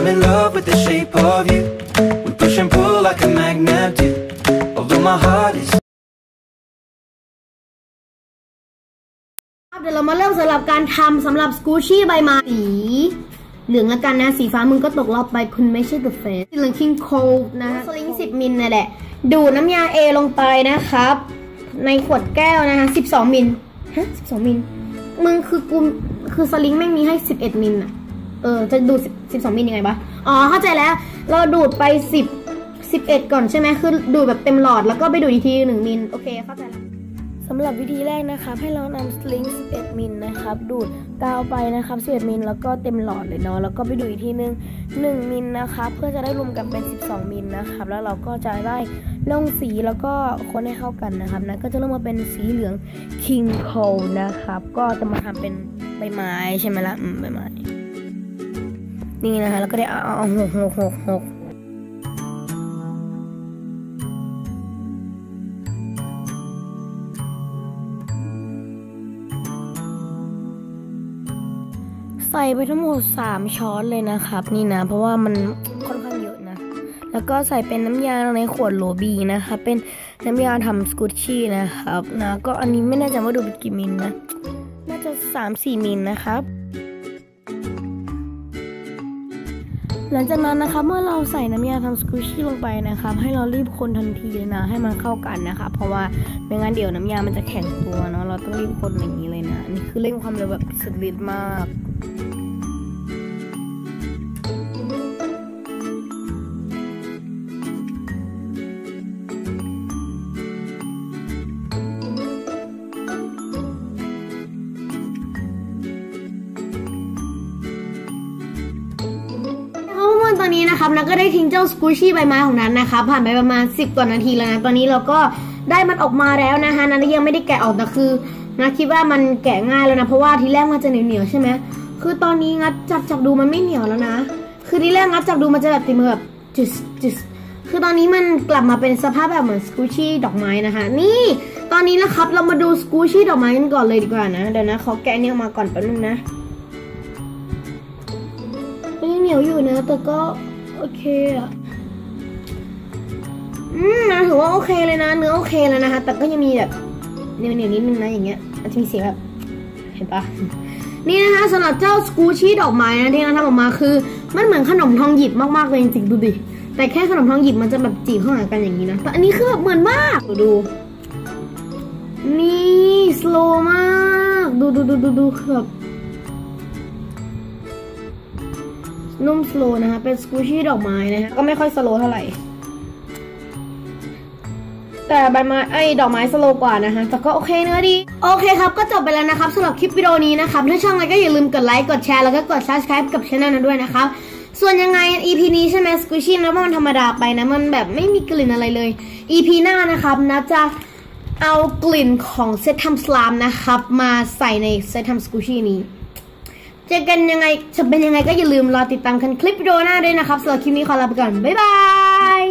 I'm in love with the shape of you. We push and pull like a magnet do. Although my heart is เดี๋ยวเรามาเริ่มสำหรับการทำสำหรับสกูชี่ใบไม้สีเหลืองละกันนะ สีฟ้ามึงก็ตกรอบไปคุณไม่ใช่ The Face สีเหลือง King Cold นะสลิง10มิลนั่นแหละ ดูน้ำยา A ลงไปนะครับ ในขวดแก้วนะคะ12มิลฮะ12มิลมึงคือกูคือสลิงไม่มีให้11มิลอะ เออจะดูด10 12มิลยังไงปะอ๋อเข้าใจแล้ว เราดูดไป 10 11 ก่อนใช่ไหมคือดูดแบบเต็มหลอดแล้วก็ไปดูดอีกที1มิลโอเคเข้าใจแล้วสำหรับวิธีแรกนะครับ ให้เรานำสลิง 11 มิลนะครับ ดูดกาวไปนะครับ 11 มิลแล้วก็เต็มหลอดเลยเนาะแล้วก็ไปดูอีกทีนึง 1 มิลนะครับเพื่อจะได้รวมกันเป็น 12 มิลนะครับ แล้วเราก็จะได้ลงสีแล้วก็คนให้เข้ากันนะครับนะก็จะเริ่มมาเป็นสีเหลือง King Cole นะครับ ก็จะมาทำเป็นใบไม้ใช่ไหมละ่ะอืมใบไม้ นี่นะคะแล้วก็ได้เอาเอหกหกหกหกใส่ไปทั้งหมด 3 ช้อนเลยนะครับ นี่นะ เพราะว่ามันค่อนข้างเยอะนะ แล้วก็ใส่เป็นน้ำยาในขวดโหลบีนะคะเป็นน้ำยาทำสกูชี่นะครับนะก็อันนี้ไม่แน่ใจว่าดูเป็นกี่มิลนะ น่าจะ 3-4 มิลนะครับ หลังจากนั้นนะคะเมื่อเราใส่น้ำยาทำสกูชี่ลงไปนะครับให้เรารีบคนทันทีเลยนะให้มันเข้ากันนะคะ เพราะว่าไม่งั้นเดี๋ยวน้ำยามันจะแข็งตัวเนาะเราต้องรีบคนอย่างนี้เลยนะนี่คือเร่งความเร็วแบบสุดฤทธิ์มาก นะคะเพื่อนๆตอนนี้นะครับนัทก็ได้ทิ้งเจ้าสกูชี่ใบไม้ของนั้นนะคะผ่านไปประมาณ 10กว่านาทีแล้วนะตอนนี้เราก็ได้มันออกมาแล้วนะคะนัทยังไม่ได้แกะออกแต่คือนัทคิดว่ามันแกะง่ายแล้วนะเพราะว่าทีแรกมันจะเหนียวๆใช่ไหมคือตอนนี้งัดจับจับดูมันไม่เหนียวแล้วนะ คือทีแรกงัดจับดูมันจะแบบติดมือแบบจุสจุสคือตอนนี้มันกลับมาเป็นสภาพแบบเหมือนสกูชี่ดอกไม้นะคะ นี่ตอนนี้นะครับเรามาดูสกูชี่ดอกไม้กันก่อนเลยดีกว่านะเดี๋ยวนะขอแกะเนี่ยมาก่อนแป๊บนึงนะ นียวอยู่นะ แต่ก็โอเคอะอืมนะถือว่าโอเคเลยนะ เนื้อโอเคแล้วนะคะ แต่ก็ยังมีแบบเหนียวเหนียวนิดนึงนะอย่างเงี้ยอาจจะมีเสียงแบบเห็นปะนี่นะคะสำหรับเจ้าสกูชี่ดอกไม้นะที่เราทำออกมาคือ มันเหมือนขนมทองหยิบมากๆเลยจริงๆดูดิแต่แค่ขนมทองหยิบมันจะแบบจีบเข้าหากันอย่างนี้นะแต่อันนี้คือแบบเหมือนมากดูดูนี่สโลมาก ดูดูดูดูดูคือแบบ นุ่มสโลนะคะ เป็นสกูชี่ดอกไม้นะคะก็ไม่ค่อยสโลเท่าไหร่ แต่ใบไม้ไอ้ดอกไม้สโลกว่านะคะแต่ก็โอเคเนื้อดี โอเคครับ ก็จบไปแล้วนะครับสำหรับคลิปวิดีโอนี้นะครับ ถ้าชอบอะไรก็อย่าลืมกดไลค์ กดแชร์ แล้วก็กด subscribe กับช่องนั้นด้วยนะครับ ส่วนยังไง EP นี้ใช่ไหมสกูชี่นะว่ามันธรรมดาไปนะ มันแบบไม่มีกลิ่นอะไรเลย EP หน้านะครับนะจะเอากลิ่นของเซตทำสลามนะครับ มาใส่ในเซตทำสกูชี่นี้ เจอกันยังไงจะเป็นยังไงก็อย่าลืมรอติดตามกันคลิปวิดโอหน้าด้วยนะครับสำหรับคลิปนี้ขอลาไปก่อน บ๊ายบาย